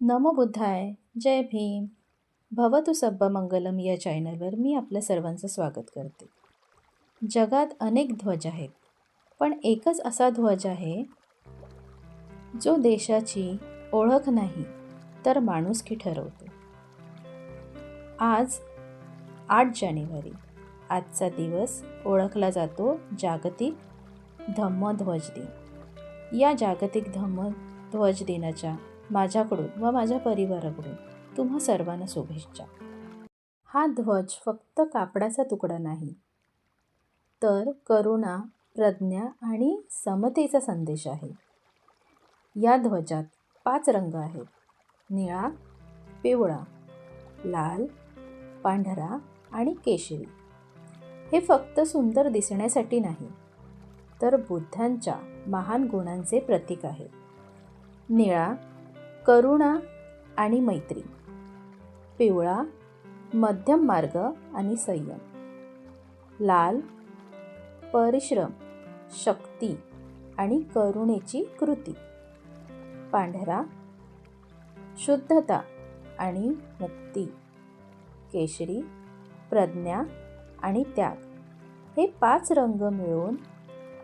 नमो बुद्धाय. जय भीम. भवतु सब्ब मंगलम या चॅनलवर मी आपल्या सर्वांचं स्वागत करते. जगात अनेक ध्वज आहेत पण एकच असा ध्वज आहे जो देशाची ओळख नाही तर माणुसकी ठरवतो. आज आठ जानेवारी. आजचा दिवस ओळखला जातो जागतिक धम्मध्वज दिन. या जागतिक धम्मध्वज दिनाच्या माझ्याकडून व माझ्या परिवाराकडून तुम्हा सर्वांना शुभेच्छा. हा ध्वज फक्त कापडाचा तुकडा नाही तर करुणा प्रज्ञा आणि समतेचा संदेश आहे. या ध्वजात पाच रंग आहेत. निळा पिवळा लाल पांढरा आणि केशरी. हे फक्त सुंदर दिसण्यासाठी नाही तर बुद्धांच्या महान गुणांचे प्रतीक आहे. निळा करुणा आणि मैत्री. पिवळा मध्यम मार्ग आणि संयम. लाल परिश्रम शक्ती आणि करुणेची कृती. पांढरा शुद्धता आणि मुक्ती. केशरी प्रज्ञा आणि त्याग. हे पाच रंग मिळून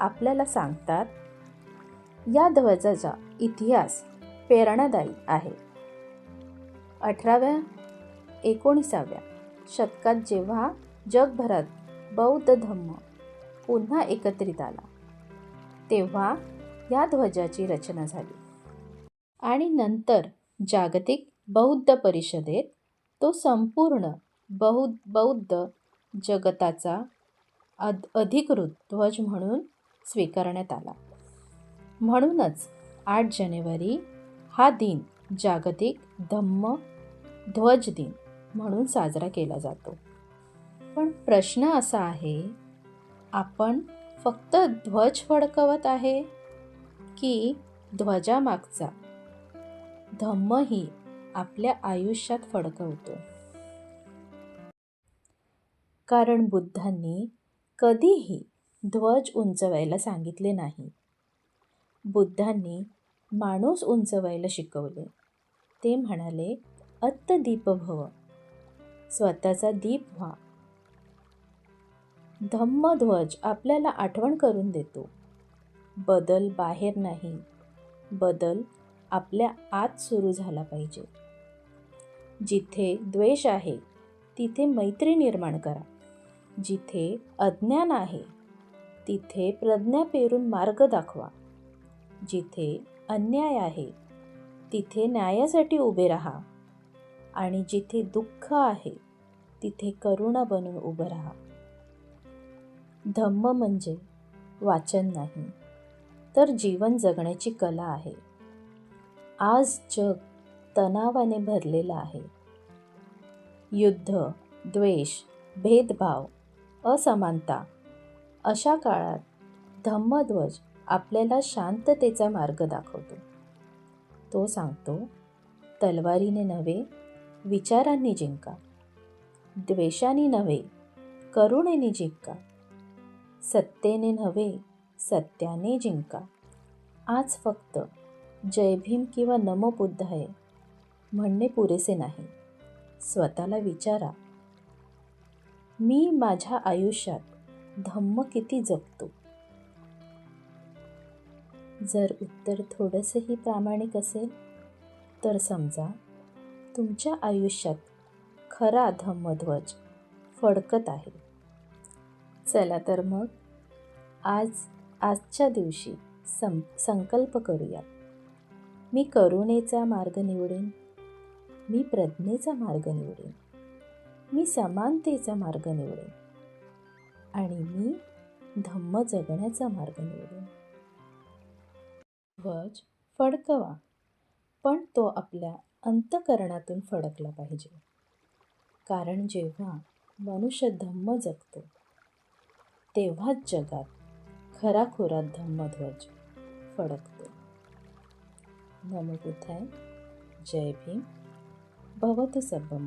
आपल्याला सांगतात या ध्वजाचा इतिहास प्रेरणादायी आहे. अठराव्या एकोणीसाव्या शतकात जेव्हा जगभरात बौद्ध धम्म पुन्हा एकत्रित आला तेव्हा या ध्वजाची रचना झाली आणि नंतर जागतिक बौद्ध परिषदेत तो संपूर्ण बहु बौद्ध जगताचा अद अधिकृत ध्वज म्हणून स्वीकारण्यात आला. म्हणूनच आठ जानेवारी हा दिन जागतिक धम्म ध्वज दिन म्हणून साजरा केला जातो. पण प्रश्न असा आहे आपण फक्त ध्वज फडकवत आहे की ध्वजामागचा? धम्मही आपल्या आयुष्यात फडकवतो. कारण बुद्धांनी कधीही ध्वज उंचवायला सांगितले नाही. बुद्धांनी माणूस उंचवायला शिकवले. ते म्हणाले अत्त दीप भव. स्वतःचा दीप व्हा. धम्मध्वज आपल्याला आठवण करून देतो. बदल बाहेर नाही. बदल आपल्या आत सुरू झाला पाहिजे. जिथे द्वेष आहे तिथे मैत्री निर्माण करा. जिथे अज्ञान आहे तिथे प्रज्ञा पेरून मार्ग दाखवा. जिथे अन्याय आहे. तिथे न्यायासाठी उभे राहा आणि जिथे दुःख आहे तिथे करुणा बनून उभं राहा. धम्म म्हणजे वाचन नाही तर जीवन जगण्याची कला आहे. आज जग तणावाने भरलेलं आहे. युद्ध द्वेष भेदभाव असमानता अशा काळात धम्मध्वज आपल्याला शांततेचा मार्ग दाखवतो. तो सांगतो तलवारीने नव्हे विचारांनी जिंका. द्वेषाने नव्हे करुणेने जिंका. सत्तेने नव्हे सत्याने जिंका. आज फक्त जय भीम किंवा नमो बुद्ध आहे म्हणणे पुरेसे नाही. स्वतःला विचारा. मी माझ्या आयुष्यात धम्म किती जगतो जर उत्तर थोडंसंही प्रामाणिक असेल तर समजा तुमच्या आयुष्यात खरा धम्मध्वज फडकत आहे. चला तर मग आज आजच्या दिवशी सं संकल्प करूया मी करुणेचा मार्ग निवडेन मी प्रज्ञेचा मार्ग निवडेन मी समानतेचा मार्ग निवडेन आणि मी धम्म जगण्याचा मार्ग निवडेन. ध्वज फडकवा. पण तो आपल्या अंतकरणातून फडकला पाहिजे. कारण जेव्हा मनुष्य धम्म जगतो तेव्हाच जगात खराखोरात धम्मध्वज फडकतो. नमो बुद्धाय. जय भीम. भवतु सर्व